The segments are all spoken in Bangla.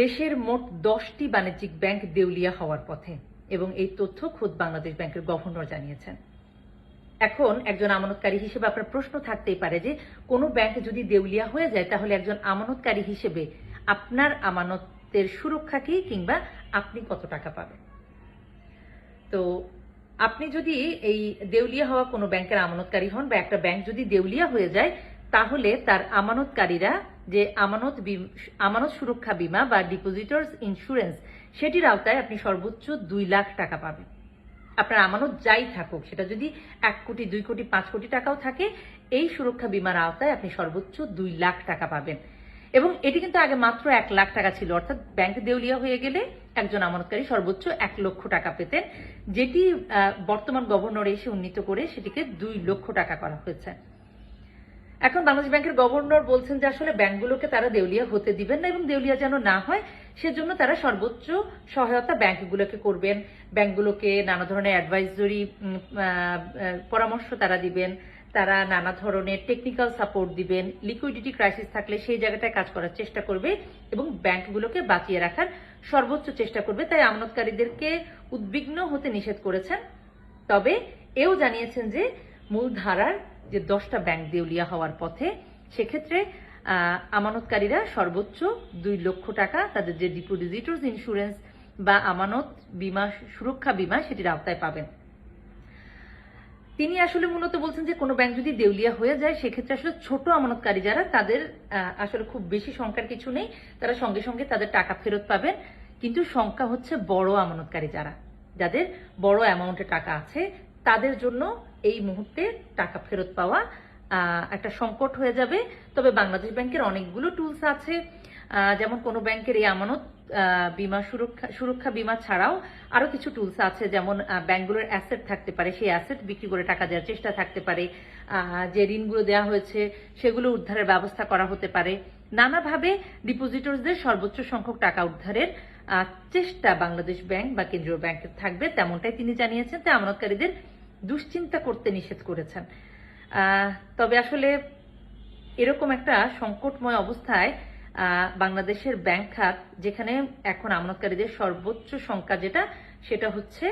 দেশের মোট দশটি বাণিজ্যিক ব্যাংক দেউলিয়া হওয়ার পথে, এবং এই তথ্য খোদ বাংলাদেশ ব্যাংকের গভর্নর জানিয়েছেন। এখন একজন আমানতকারী হিসেবে আপনার প্রশ্ন থাকতেই পারে যে, কোনো ব্যাংক যদি দেউলিয়া হয়ে যায়, তাহলে একজন আমানতকারী হিসেবে আপনার আমানতের সুরক্ষা কি, কিংবা আপনি কত টাকা পাবেন? তো আপনি যদি এই দেউলিয়া হওয়া কোনো ব্যাংকের আমানতকারী হন বা একটা ব্যাংক যদি দেউলিয়া হয়ে যায়, তাহলে তার আমানতকারীরা যে আমানত আমানত সুরক্ষা বীমা বা ডিপোজিটরস ইন্স্যুরেন্স সেটির আওতায় আপনি সর্বোচ্চ দুই লাখ টাকা পাবেন। আপনার আমানত যাই থাকুক, সেটা যদি এক কোটি, দুই কোটি, পাঁচ কোটি টাকাও থাকে, এই সুরক্ষা বীমার আওতায় আপনি সর্বোচ্চ দুই লাখ টাকা পাবেন। এবং এটি কিন্তু আগে মাত্র এক লাখ টাকা ছিল, অর্থাৎ ব্যাংক দেউলিয়া হয়ে গেলে একজন আমানতকারী সর্বোচ্চ এক লক্ষ টাকা পেতেন, যেটি বর্তমান গভর্নর এসে উন্নীত করে সেটিকে দুই লক্ষ টাকা করা হয়েছে। এখন বাংলাদেশ ব্যাংকের গভর্নর বলছেন যে আসলে ব্যাংকগুলোকে তারা দেউলিয়া হতে দিবেন না এবং দেউলিয়া যেন না হয়, সেজন্য তারা সর্বোচ্চ সহায়তা ব্যাংকগুলোকে করবেন। ব্যাংকগুলোকে নানা ধরনের অ্যাডভাইজরি পরামর্শ তারা দিবেন। তারা নানা ধরনের টেকনিক্যাল সাপোর্ট দিবেন। লিকুইডিটি ক্রাইসিস থাকলে সেই জায়গাটায় কাজ করার চেষ্টা করবে এবং ব্যাংকগুলোকে বাঁচিয়ে রাখার সর্বোচ্চ চেষ্টা করবে। তাই আমানতকারীদেরকে উদ্বিগ্ন হতে নিষেধ করেছেন। তবে এও জানিয়েছেন যে মূলধারার যে দশটা ব্যাংক দেউলিয়া হওয়ার পথে, সেক্ষেত্রে আমানতকারীরা সর্বোচ্চ দুই লক্ষ টাকা তাদের যে ডিপোজিটর্স ইন্স্যুরেন্স বা আমানত বীমা, সুরক্ষা বীমা সেটির আওতায় পাবেন। তিনি আসলে মূলত বলছেন যে, কোনো ব্যাংক যদি দেউলিয়া হয়ে যায়, সেক্ষেত্রে আসলে ছোট আমানতকারী যারা, তাদের আসলে খুব বেশি সংখ্যার কিছু নেই, তারা সঙ্গে সঙ্গে তাদের টাকা ফেরত পাবেন। কিন্তু সংখ্যা হচ্ছে বড় আমানতকারী যারা, যাদের বড় অ্যামাউন্টে টাকা আছে, তাদের জন্য এই মুহূর্তে টাকা ফেরত পাওয়া একটা সংকট হয়ে যাবে। তবে বাংলাদেশ ব্যাংকের অনেকগুলো টুলস আছে। যেমন কোনো ব্যাংকের এই আমানত বীমা সুরক্ষা সুরক্ষা বিমা ছাড়াও আরও কিছু টুলস আছে। যেমন ব্যাংকগুলোর অ্যাসেট থাকতে পারে, সেই অ্যাসেট বিক্রি করে টাকা দেওয়ার চেষ্টা থাকতে পারে। যে ঋণগুলো দেওয়া হয়েছে, সেগুলো উদ্ধারের ব্যবস্থা করা হতে পারে। নানাভাবে ডিপোজিটরসদের সর্বোচ্চ সংখ্যক টাকা উদ্ধারের চেষ্টা বাংলাদেশ ব্যাংক বা কেন্দ্রীয় ব্যাংকের থাকবে, তেমনটাই তিনি জানিয়েছেন। যে আমানতকারীদের দুশ্চিন্তা করতে নিষেধ করেছেন। তবে আসলে এরকম একটা সংকটময় অবস্থায় বাংলাদেশের ব্যাংক খাত, যেখানে এখন আমানতকারীদের সর্বোচ্চ সংখ্যা যেটা, সেটা হচ্ছে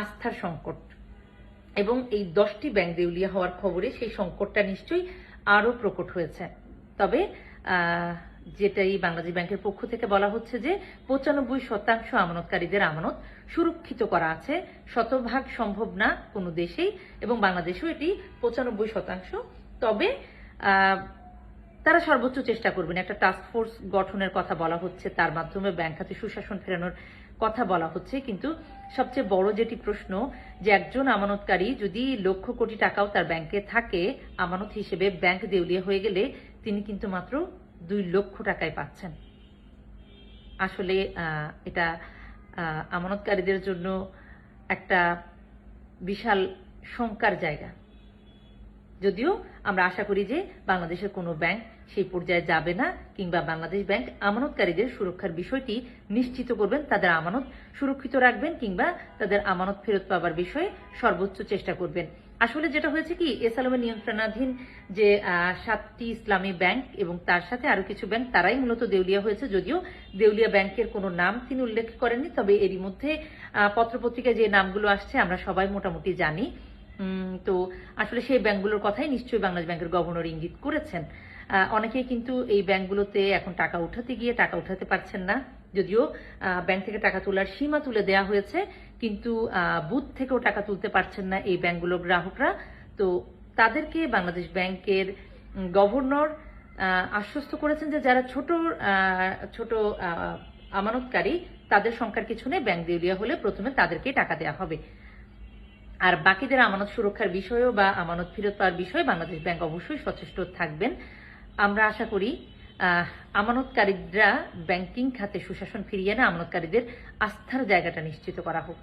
আস্থার সংকট। এবং এই দশটি ব্যাংক দেউলিয়া হওয়ার খবরে সেই সংকটটা নিশ্চয়ই আরও প্রকট হয়েছে। তবে যেটাই বাংলাদেশ ব্যাংকের পক্ষ থেকে বলা হচ্ছে যে পঁচানব্বই শতাংশ আমানতকারীদের আমানত সুরক্ষিত করা আছে। শতভাগ সম্ভব না কোনো দেশেই এবং বাংলাদেশেও এটি পঁচানব্বই শতাংশ। তবে তারা সর্বোচ্চ চেষ্টা করবেন। একটা টাস্ক ফোর্স গঠনের কথা বলা হচ্ছে, তার মাধ্যমে ব্যাংক খাতে সুশাসন ফেরানোর কথা বলা হচ্ছে। কিন্তু সবচেয়ে বড় যেটি প্রশ্ন, যে একজন আমানতকারী যদি লক্ষ কোটি টাকাও তার ব্যাংকে থাকে, আমানত হিসেবে ব্যাংক দেউলিয়া হয়ে গেলে তিনি কিন্তু মাত্র দুই লক্ষ টাকায় পাচ্ছেন। আসলে এটা আমানতকারীদের জন্য একটা বিশাল শঙ্কার জায়গা। যদিও আমরা আশা করি যে বাংলাদেশের কোনো ব্যাংক সেই পর্যায়ে যাবে না, কিংবা বাংলাদেশ ব্যাংক আমানতকারীদের সুরক্ষার বিষয়টি নিশ্চিত করবেন, তাদের আমানত সুরক্ষিত রাখবেন, কিংবা তাদের আমানত ফেরত পাবার বিষয়ে সর্বোচ্চ চেষ্টা করবেন। আসলে যেটা হয়েছে কি এস আলমের নিয়ন্ত্রণাধীন যে সাতটি ইসলামী ব্যাংক এবং তার সাথে আরও কিছু ব্যাংক, তারাই মূলত দেউলিয়া হয়েছে যদিও দেউলিয়া ব্যাংকের কোনো নাম তিনি উল্লেখ করেননি, তবে এরই মধ্যে পত্রপত্রিকায় যে নামগুলো আসছে আমরা সবাই মোটামুটি জানি। তো আসলে সেই ব্যাংকগুলোর কথাই নিশ্চয়ই বাংলাদেশ ব্যাংকের গভর্নর ইঙ্গিত করেছেন। অনেকেই কিন্তু এই ব্যাংকগুলোতে এখন টাকা উঠাতে গিয়ে টাকা উঠাতে পারছেন না। যদিও ব্যাংক থেকে টাকা তোলার সীমা তুলে দেওয়া হয়েছে, কিন্তু বুথ থেকেও টাকা তুলতে পারছেন না এই ব্যাংকগুলোর গ্রাহকরা। তো তাদেরকে বাংলাদেশ ব্যাংকের গভর্নর আশ্বস্ত করেছেন যে যারা ছোট ছোট আমানতকারী, তাদের সংখ্যার কিছু নেই, ব্যাংক দেউলিয়া হলে প্রথমে তাদেরকে টাকা দেওয়া হবে। আর বাকিদের আমানত সুরক্ষার বিষয়েও বা আমানত ফেরত পাওয়ার বিষয়ে বাংলাদেশ ব্যাংক অবশ্যই সচেষ্ট থাকবেন। আমরা আশা করি আমানতকারীরা ব্যাংকিং খাতে সুশাসন ফিরিয়ে এনে আমানতকারীদের আস্থার জায়গাটা নিশ্চিত করা হোক।